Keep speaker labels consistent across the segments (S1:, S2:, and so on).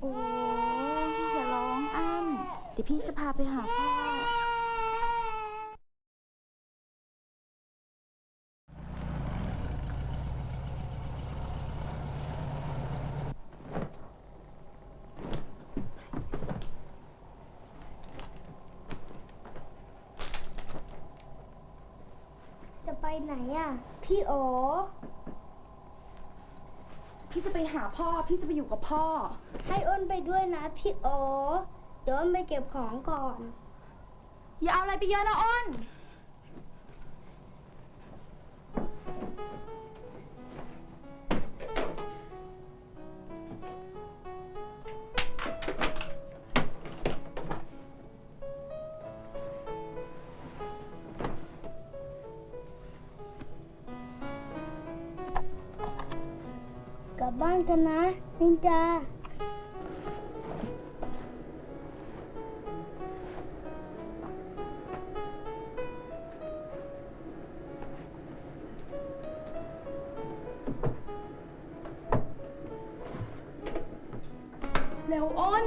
S1: โอ้ยอย่าร้องอ้ำเดี๋ยวพี่จะพาไปหาพ่อ
S2: จะไปไหนอะ พี่โอ
S1: พี่จะไปหาพ่อ พี่จะไปอยู่กับพ่อ
S2: ให้อ้นไปด้วยนะพี่โอ เดี๋ยวอ้นไปเก็บของก่อน
S1: อย่าเอาอะไรไปเยอะนะอ้น
S2: บบ้านกันนะ นินจา
S1: เร็วอ้น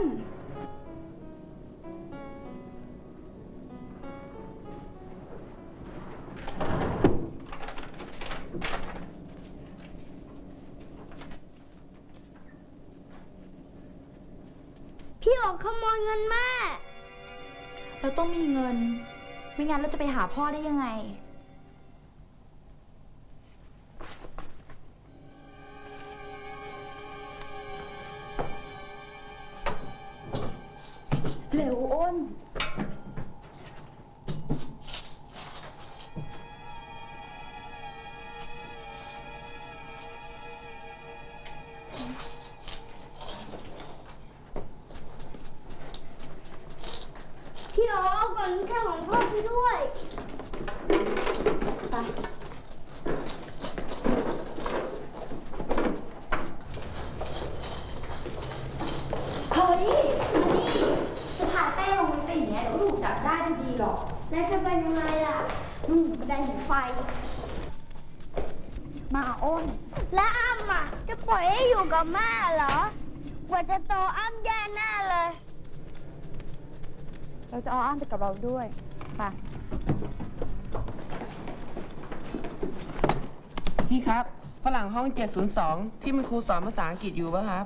S2: พี่โอขโมยเงินแม่
S1: เราต้องมีเงิน ไม่งั้นเราจะไปหาพ่อได้ยังไง เร็วอ้น
S2: อเอาก่อนแค่ของพ่อพี่ด้วย
S1: ไป เฮ้ยนี่จะพาแป้งลงไปอย่างเงี้ยเดี๋ยวก็ถูกจับได้ทันทีหรอก
S2: แล้วจะไปยังไงล่ะ
S1: นู่นบันไดหนีไฟ มาอ้น
S2: และอ้ำอะจะปล่อยให้อยู่กับแม่เหรอกว่าจะโตอ้ำแย่แน่เลย
S1: เราจะเอาอ้ามไปกับเราด้วยไป
S3: พี่ครับฝรั่งห้อง 702 ที่มันครูสอนภาษาอังกฤษอยู่ปะครับ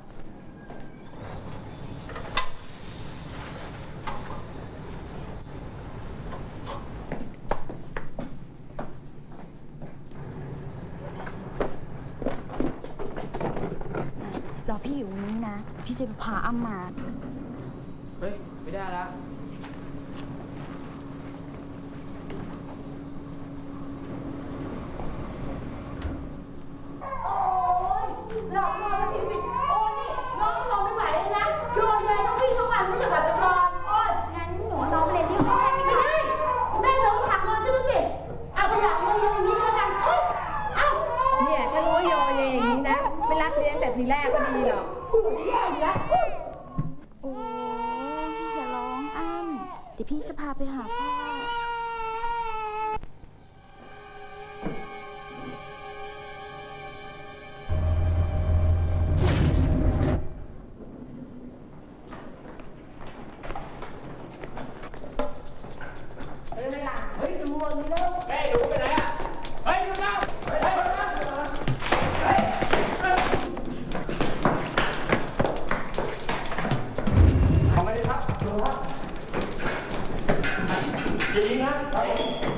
S1: รอพี่อยู่ตรงนี้นะ พี่จะไปพาอ้ำมา
S3: เฮ้ย ไม่ได้แล้ว
S4: หลอกลวงกันทีวิตโอ้นี่น้องทนไม่ไหวเลยนะโดนเลยต้องวิ่งทั้งวันไม่อยากกลับไปนอนโอ้ย
S1: งั้นหนูน้องไปเรียนที่ห้องแม่
S4: ไม่ได้ แม่เธอต้องหักเงินฉันนะสิเอาไปอยากเงินเรียนอย่างนี้ก็แล้วกันโอ๊ยเอ้า
S5: เนี่ยถ้ารู้ว่าโยเยอย่างนี้นะ ไม่รักเลี้ยงแต่ทีแรกก็ดีหรอก
S4: พูดแย่อีกแล้ว
S1: โอ้ยอย่าร้องอ้ำ เดี๋ยวพี่จะพาไปหาพ่อ
S5: อะ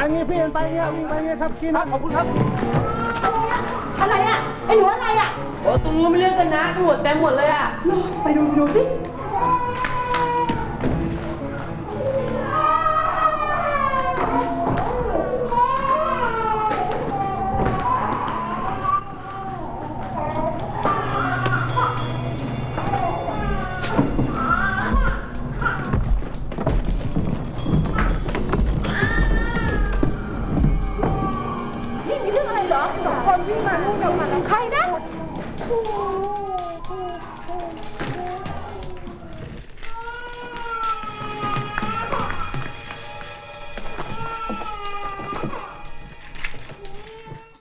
S5: อันนี้พี่เห็นไปเนี่ยวิ่งไปเนี่ยครับกินขอบคุณครับ
S1: อะไรอะ ไอ้หนูอะไรอะ
S3: โอ้ตรงนู้นไม่เลืองกันนะตำรวจเต็มหมดเลยอะ
S1: ไปดูไปดูสิ